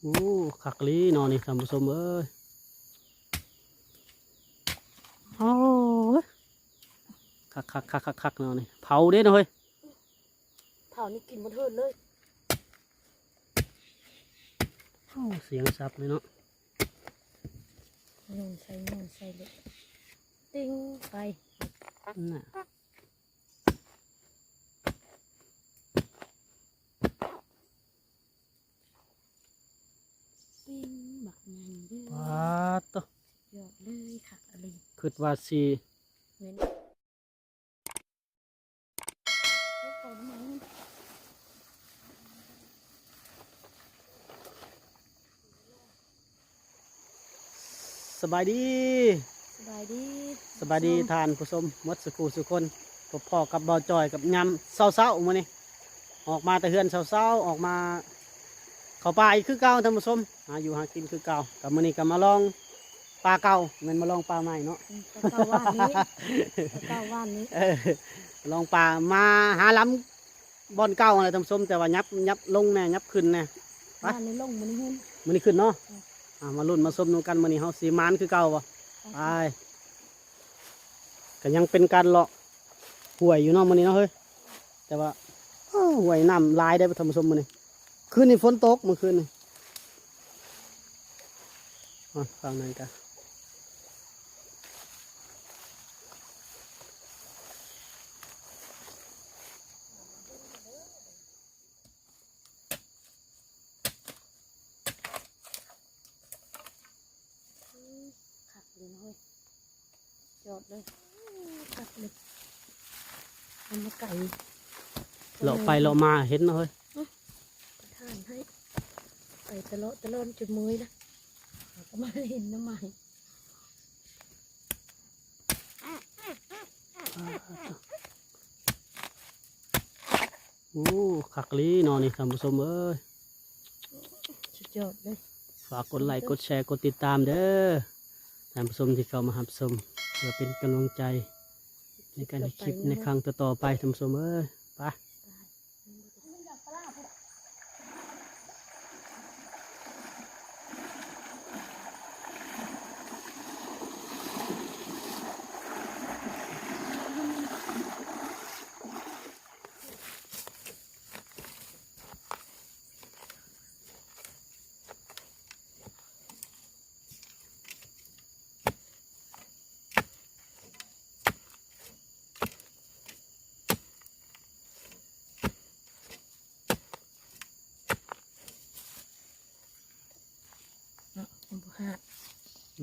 โอ้คักลีเนอนนี่ท่านผู้ชมเอ้ยโอ้ยคักคักคักคักคักเนอนนี่เผาเด้เนาะเฮ้ยเผานี่กินบนเทินเลยโอ้เสียงซับเลยเนาะนุ่งใส่นุ่งใส่เลยติ้งไปน่ะ ปิ้งบักไงเด้อ ปาดตัว ยอดเลยค่ะอะไร คิ ดว่าสิเหมือนไม่พอน้ำมันสบายดี สบายดีสบายดีทานผู้ชมหมดสกูสุคนพบพ่อกับเบาจอยกับยำเศร้าๆมานี่ออกมาแต่เฮือนเศร้าๆออกมา เขาป่าอีกคือเก่าท่านผู้ชมหาอยู่หากินคือเก่ากับมื้อนี้ก็มาลอง ปลาเก่าแมันมาลองปลาใหม่เนาะอืมปลาเก้าว่านนี้ปลาเก้าว่านนี้เออลองปลามาหาล้ำบอนเก่าอะไรท่านผู้ชมแต่ว่ายับยับลงแน่ยับขึ้นแน่ไปว่านนี้ลงมันหุ้นมื้อนี้ขึ้นเนาะอืมอ่ามาลุ้นมาชมนูกันมื้อนี้เฮาสีมานคือเก่าบ่ไปก็ยังเป็นการเลาะห่วยอยู่เนาะมื้อนี้เนาะเฮ้ยแต่ว่าอ้าวห่วยน้ำลายได้อท่านผู้ชมมื้อนี้คืนนี้ฝนตกเมื่อคืนนี่อะฟังหนั่นกัน ขัดเลยนะเฮ้ยยอดเลยขัดเลย ทำมาไก่เลาะไปเลาะมาเห็นเนาะเฮ้ยทานให้ไก่ตะเลาะตะล่อนจนมือนะก็มาเห็นน้ำใหม่โอ้คักลีเนอนนี่ท่านผู้ชมเอ้ยสุดยอดเลยฝากกดไลค์กดแชร์กดติดตามเด้อท่านผู้ชมที่เข้ามารับชมเพื่อเป็นกำลังใจ ในการให้คลิปในครั้งต่อๆไปท่านผู้ชมเอ้ยไป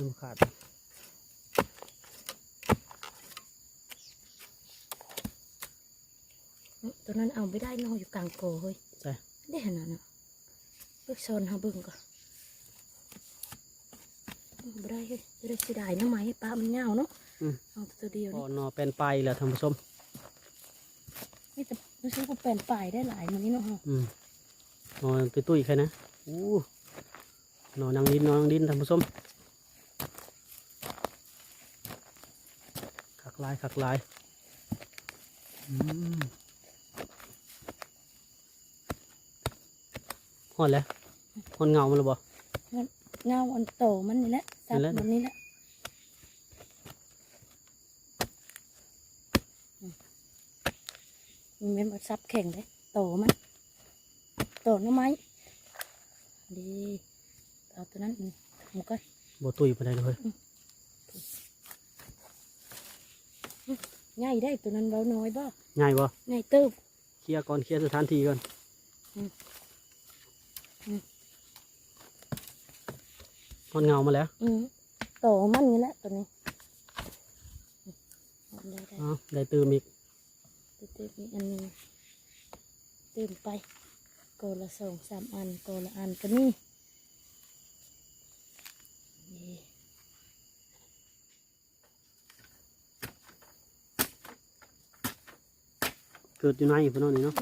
ดูขาดเนาะตัวนั้นเอาไม่ได้เนออยู่กลางโกเฮ้ยใช่ได้ขนาดน่ะเบิกโซนหาเบิ่งก่อนไม่ได้เฮ้ยจะได้เสียดายน้ำไม้ให้ป้ามันเงาเนาะอืมเอาตัวเดียวพอนี่นอเป็นไปแล้วท่านผู้ชมนี่แต่รู้สึกว่าเป็นป่ายได้หลายมันนี่เนาะอืมนอนตุ้ยตุ้ยๆใครนะอู้นอนนางดินนอนนางดินท่านผู้ชมคัก ลายคักลายอืมหอนแล้วหอนเงามันหรือบ่เงาอันโตมันนี่แหละซับนี่แหละมันนี่แหละอืมมันเป็นแบบซับแข็งเลยโตมันโตน้ำไม้ดีเอาตัวนั้นนี่หมูก้อยบ่ตุ้ยไปได้เลย ง่ายได้ตัวนั้นเบาน้อยบ่ง่ายบ่ง่ายเติบเคลียร์ก่อนเคลียร์สถานที่ก่อนอืมอืมหอนเงามาแล้วอืมโตมันนี่แหละตัวนี้อืมได้ได้อ๋อได้ตื่มอีกเติบอีกอันหนึงเติมไปโกละสองสามอันโกละอันก็นี่นี่ เกิดอยู่ในพี่น้องนี่เนาะ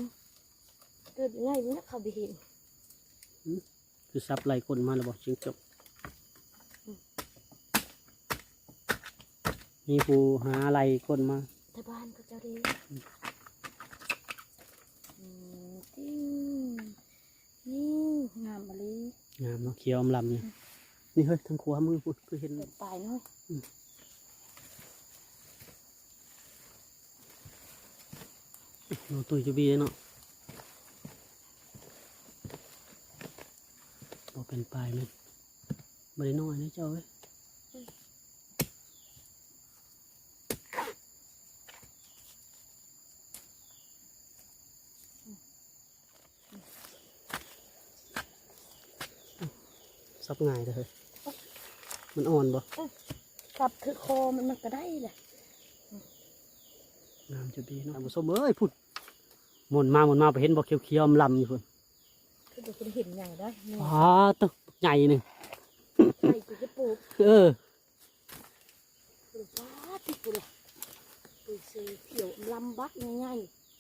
เกิดอยู่ในี่ยเขาไปเห็นคือซับไหลคนมาแล้วบอกจิงจบมีผู้หาไหลคนมาทบ้านก็จะดีติ้งนี่งามมะลิงามเนาะเขียวอมลำเนี่ยนี่เฮ้ยทั้งครัวมือคือเห็นปายเนาะ ตุยจะบีเนาะเอาเป็นปลายมันไม่ได้น้อยนะเจ้าเว้ยซับง่ายเลยเฮ้ยมันอ่อนบ่กลับถือคอมันมันก็ได้แหละน้ำจะดีเนาะท่านผู้ชมเอ้ยพุ่น หมุนมาหมุนมาไปเห็นบ่เขียวๆอำลำอยู่พุ่นคือเดี๋ยวคุณเห็นอย่างได้นี่อ๋อตัวใหญ่หนึ่งใส่กูจะปลูกเออปลูกว้าที่ปลูกปลูกสีเขียวลำบักง่าย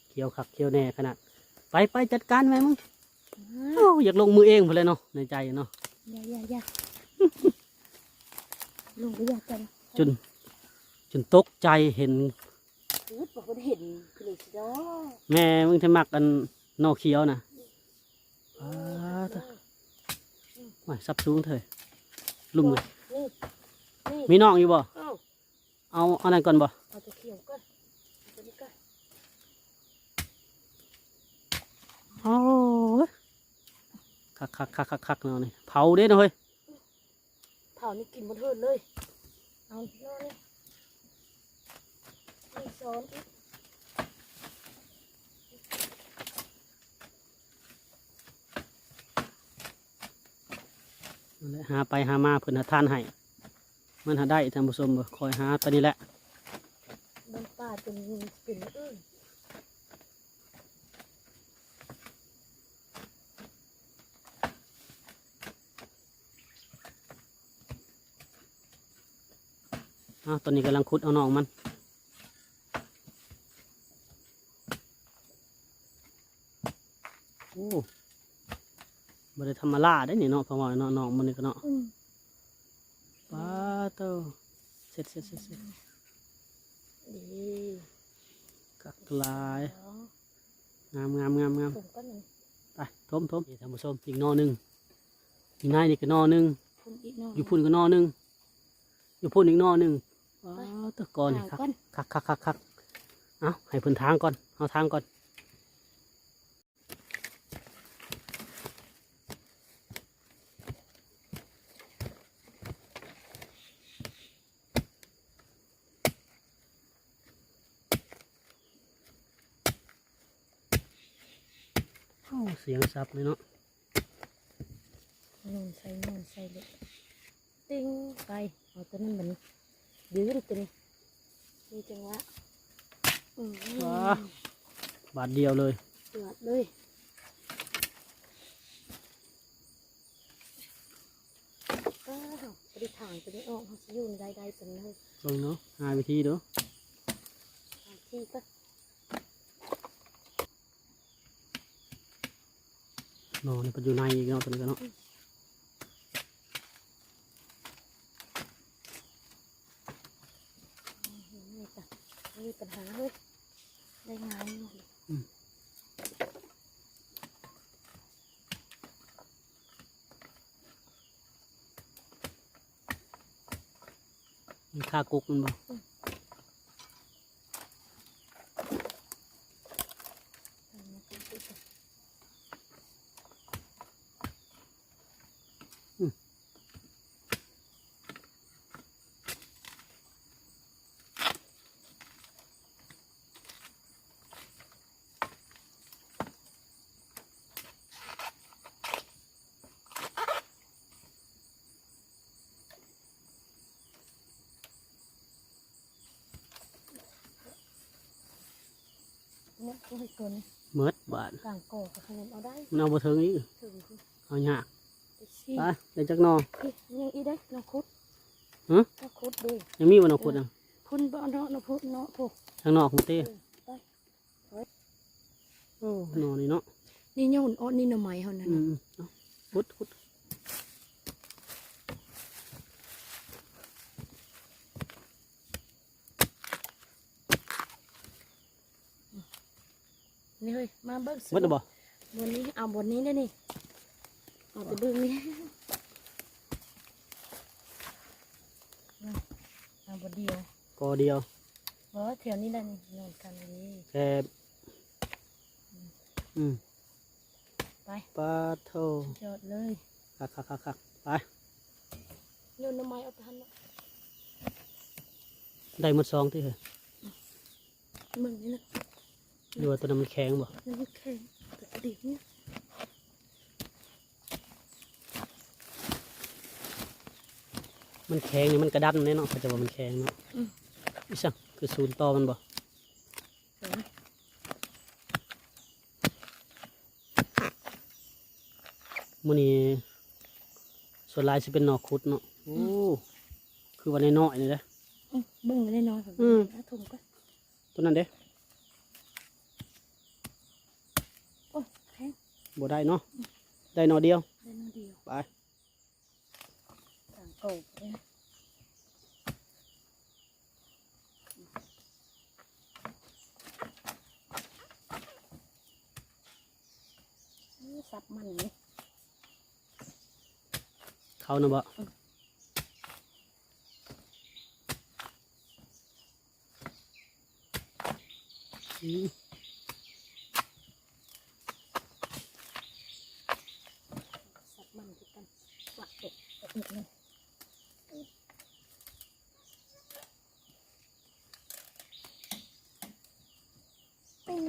เขียวคักเขียวแน่ขนาดไปไปจัดการไหมมึงๆโอ้อยากลงมือเองพุ่นเลยเนาะในใจเนาะอย่าอย่าอย่าลงไปอยากกันจนจนตกใจเห็น พูดบอกว่าเห็นคือเลยสิเนาะแม่มึงทำมักกันนอกเขียวนะอ้าตะว้ายซับสูงเถอะลุ่มเลยนี่นี่มีน้องอยู่บ่ เอ้าเอาเอานั่นก่อนบ่ เอาตัวเขียวก่อนเอาตัวนี้ก่อนโอ้ยคักคักคักคักคักเนาะนี่เผาเด้เนาะเฮ้ยเผานี่กินบนเทินเลย เอาโน่นนี่นี่ซ้ อนอีกนั่นแหละหาไปหามาเพิ่นหาทานให้มันหาได้ท่านผู้ชมบ่คอยหาตอนนี้แหละบนป่าเป็นเป็นอื่นอ้าวตอนนี้กำลังขุดเอาน้องมัน โอ้ บ่ได้ธรรมลาได้นี่เนาะเพราะว่าเนาะน้องมันนี่ก็เนาะอืมป้าเต้าเสร็จเสร็จเสร็จเสร็จดีกักลายเนาะงามงามงามงามผมก็หนึ่งไปทมทมนี่ท่านผู้ชมอีกหนอหนึ่งอีกนายนี่ก็หนอหนึ่งพุ่นอีกหน่อยอยู่พุ่นก็หนอหนึ่งอยู่พุ่นอีกหนอหนึ่งป้าเต้าก่อนนี่หาคักก่อนคักคักคักคักเอาให้เพิ่นทางก่อนเอาทางก่อน สียงซับเลยเนาะนูนใส่นูนใส่เลยติ้งไปเอาตัวนั้นมันยืดตัวนี้นี่จังหวะอืมว้าบาทเดียวเลยเดือดเลยอ้าวไปได้ถ่างตัวนี้ออกเขาสิอยุ่นได้ได้ตัวนี้เลยลงเนาะหาวิธีเดูหาที่ก็ นอนนี่เพิ่นอยู่ในอีกเนาะตัวนี้ก็เนาะนี่จ้ะไม่มีปัญหาเลยได้งานหมดเลยมีค่ากุกมันบ่ เอามาทำที่ก่อน เนี่ยก็ให้ตัวนี้เมิดบาทกลางก่อกับขนมเอาได้มันเอาบ่ถึงอีกถึงคือเอายากไปชี้ไปเดี๋ยวจักหนออียังอีได้น้องคุดฮะน้องคุดด้วยยังมีบ่เนาะขุดอะพุ่นบ่เนาะน้องพุดเนาะพวกทางนอกคุณเต้ไปโอ้หนอนี่เนาะนี่โยนอ้อนี่หน่อไม้เฮานั่นอืน่ะมเอาขุดขุด นี่เฮ้ยมาเบิ้งสิมันบ่บนนี้เอาบนนี้เนี่ยนี่เอาไปเบิ้งนี่เอาบนเดียวกอเดียวเออแถวนี้ได้นี่นอนกันนี่แอบอืมไปปาโทจอดเลยคักคักคักคักไปโยนน้ำไม้เอาทันได้หมดสองที่เหรอมึงนี่แหละ หรือว่าตัวนั้นมันแข็งบ่นี่มันแข็งแต่กระดิ่งเนี่ยมันแข็งนี่มันกระดันแน่เนาะเขาจะว่ามันแข็งเนาะอีสังคือศูนย์ต่อมันบ่เห็นไหมมื้อนี้ส่วนหลายสิเป็นหนอกคุดเนาะโอ้คือว่าน้อยๆนี่เด้ออื้อเบึ้งไม่ได้นอนผมอืมเอาถุงก็ตัวนั้นเด้ โอ้แข็ง บ่ได้เนาะได้หนอเดียวได้นอนเดียวไปต่างโกบเลยนะอื้อสับมันนี่เขานะบ่อืม สับมันคือกันวัดเด็กแบบนี้เลยปิ้ง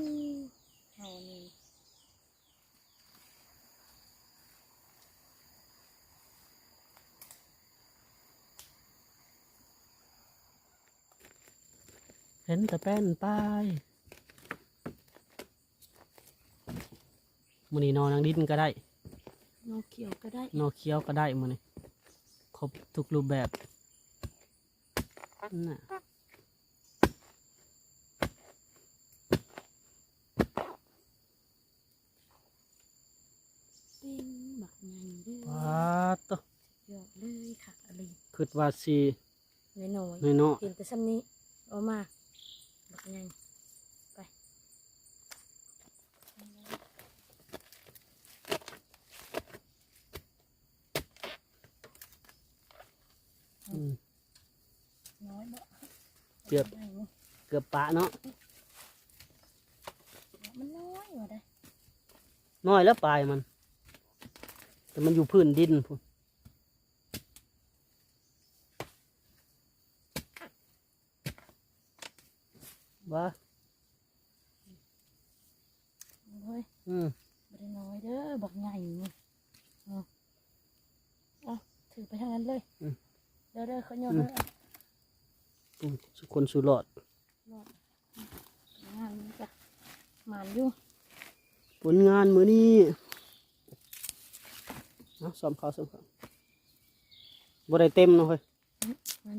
เอานี่ เห็นแต่แป้นป้ายมื้อนี้นอนนางดินก็ได้นกเขียวก็ได้นอเคี้ยวก็ได้มื้อนี้ครบทุกรูปแบบน่ะปิ้งบักใหญ่เด้อว้าตะยอดเลยค่ะอะไรคิดว่าสิน้อยน้อยๆกินแต่ซ้ำนี้เอามา บักใหญ่ไปๆอืมน้อยบ่เกือบใหญ่นี่เกือบปะเนาะมันน้อยว่ะได้น้อยแล้วปลายมัน แต่มันอยู่พื้นดินพุ่นว่า เฮ้ยอืมบ่ได้น้อยเด้อบักใหญ่นี่เอาเอาถือไปทางนั้นเลยเด้อเด้อเขาโยนเลยอะอืมสุคนสุรอดรอดงานมันก็หมานอยู่ผลงานมือนี้เอาซ้อมเขาซ้อมเขาบ่ได้เต็มเนาะเฮ้ยมัน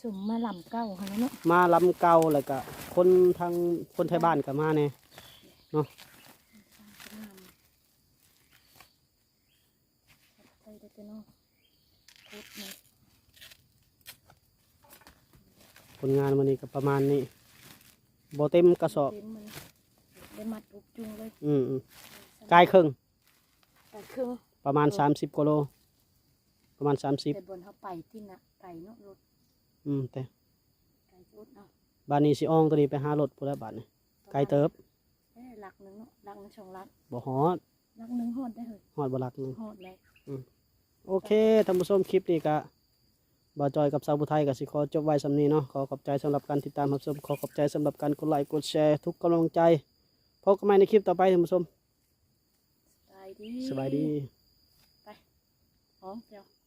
สุ่มมาลำเก้าค่ะเนาะมาลำเก่าแล้วก็คนทางคนไทยบ้านก็มาแน่ใส่ได้แต่เนาะพุดนี่ผลงานวันนี้ก็ประมาณนี้บ่เต็มกระสอบเต็มมันได้มัดปุบจุงเลยอืมอืมกายครึ่งแต่เครื่องประมาณ30กิโลประมาณ30แต่บนเขาไปที่น่ะไก่เนาะรถอืมแต่ไก่จุดเนาะบ้านนี้สิอ้องตัวนี้ไปหารถพุ่นแล้วบาดนี้ไกลเติบเอ้ยหลักหนึ่งเนาะหลักหนึ่งสองหลักบ่ฮอดหลักหนึ่งหอดได้เลยฮอดบ่หลักหนึงหอดเลย โอเคท่านผู้ชมคลิปนี้ก็บ่าวจอยกับสาวผู้ไทยก็สิขอจบไว้สำนี้เนาะขอขอบใจสำหรับการติดตามรับชมขอขอบใจสำหรับการกดไลค์กดแชร์ทุกกำลังใจพบกันใหม่ในคลิปต่อไปท่านผู้ชมสบายดีสบายดีอ๋อเดี๋ยว